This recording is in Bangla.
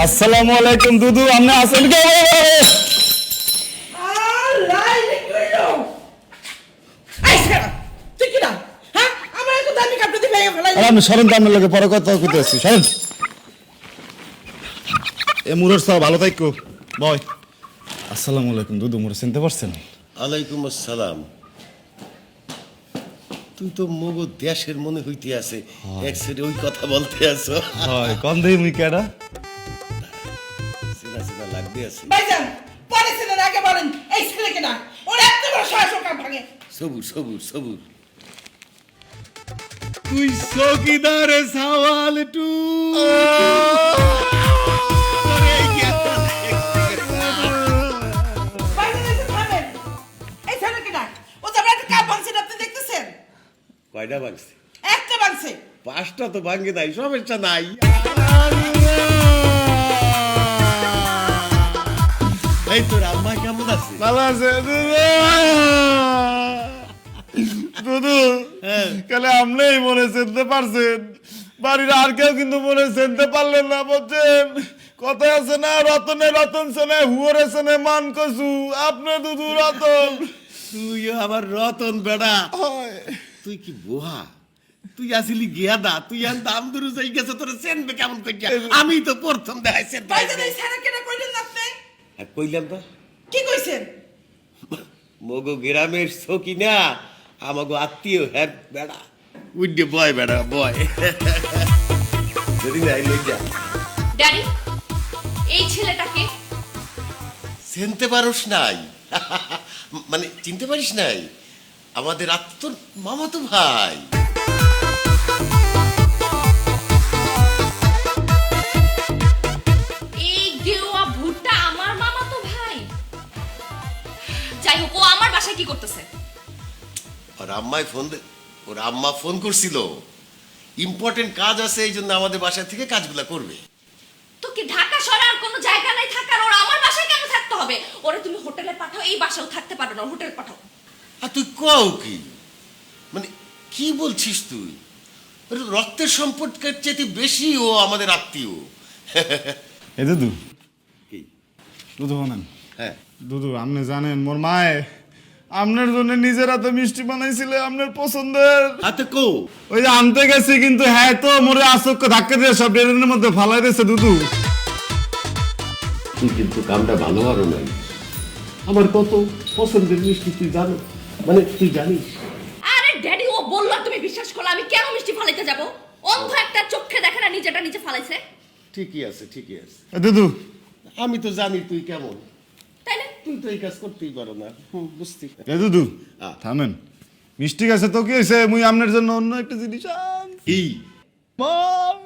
আসসালামু আলাইকুম দুদু আপনি আছেন কে? হ্যাঁ? আপনি সরেন তো আপনার লোকে পরে কথা কইতে আসছি সরেন। এ মুরের সব ভালো থাকো। বয়। আসসালামু আলাইকুম দুদু মুরে চিনতে পারছেন? আলাইকুম আসসালাম। তুই তো মগ দেশের মনে হইতে আছে এক সাইডে ওই কথা বলতে আছো। হয় কন দেই মুই কেডা? চেনা চেনা লাগবে আছে ভাইজান, পরে ছিলেন আগে বলেন, এই ছেলে কি না? ওর এত বড় সাহস ভাঙে। সবুজ সবুজ সবুজ তুই চকিদারে সওয়াল টু? কয়টা ভাঙছে একটা ভাঙছে। পাঁচটা তো ভাঙে নাই সমস্যা নাই এই তোর আম্মা কেমন আছে? ভালো আছে দুদু কালে আপনিই মনে চিনতে পারছেন। বাড়ির আর কেউ কিন্তু মনে চিনতে পারলেন না বলছেন কথায় আছে না রতনে রতন সেনে হুয়ারে সেনে মান কসু আপনি দুদু রতন। তুইও আমার রতন বেড়া। তুই কি বোহা? তুই আসিলি গিয়া দা তুই আর দাম দূর যাই গেছে তোর চেনবে কেমন কইয়া আমি তো প্রথম দেখাইছে ভাইজান, এই ছেলে কি না কইলেন না? আপনি? কইলাম তো। কি কইছেন? মগো গ্রামের সকি না আমাগো আত্মীয় হ্যাঁ বেড়া। উইডে বয় বেড়া বয়। যদি যা ড্যাডি এই ছেলেটাকে চিনতে পারোস নাই। মানে চিনতে পারিস নাই? আমাদের আত্ম মামাতো ভাই। আমার বাসায় কি করতেছে? ওর আম্মাই ফোন দে ওর আম্মা ফোন করছিল। ইম্পর্টেন্ট কাজ আছে এই জন্য আমাদের বাসা থেকে কাজগুলা করবে। তো কি ঢাকা শহরে আর কোনো জায়গা নাই থাকার? ওর আমার বাসায় কেন থাকতে হবে? ওরে তুমি হোটেলে পাঠাও এই বাসাও থাকতে পারো না হোটেল পাঠাও। আর তুই কও কি? মানে কি বলছিস তুই? রক্তের সম্পর্কের চেয়ে বেশি ও আমাদের আত্মীয়। এ দুদু। কি? দুদু বানান হ্যাঁ। দুদু আপনি জানেন মোর মায়ে আপনার জন্য নিজের হাতে মিষ্টি বানাইছিল আপনার পছন্দের। হাতে কো। ওই যে আনতে গেছি কিন্তু হ্যাঁ তো মোরে আসক্য ধাক্কা দিয়ে সব ড্রেনের মধ্যে ফালাই দিয়েছে দুদু। তুই কিন্তু কামটা ভালো আরও নাই। আমার কত পছন্দের মিষ্টি তুই জানো? মানে তুই জানিস। আরে ড্যাডি ও বলল তুমি বিশ্বাস করলে আমি কেন মিষ্টি ফালাইতে যাব? অন্ধ একটা চোখে দেখে না নিজেটা নিজে ফালাইছে। ঠিকই আছে ঠিকই আছে। দুদু। আমি তো জানি তুই কেমন। তাই না তুই তো এই কাজ করতেই পারো না। হুম, এ দুদু। থামেন। মিষ্টি গাছে তো কি হয়েছে? মুই আপনার জন্য অন্য একটা জিনিস আনছি। কি? মাম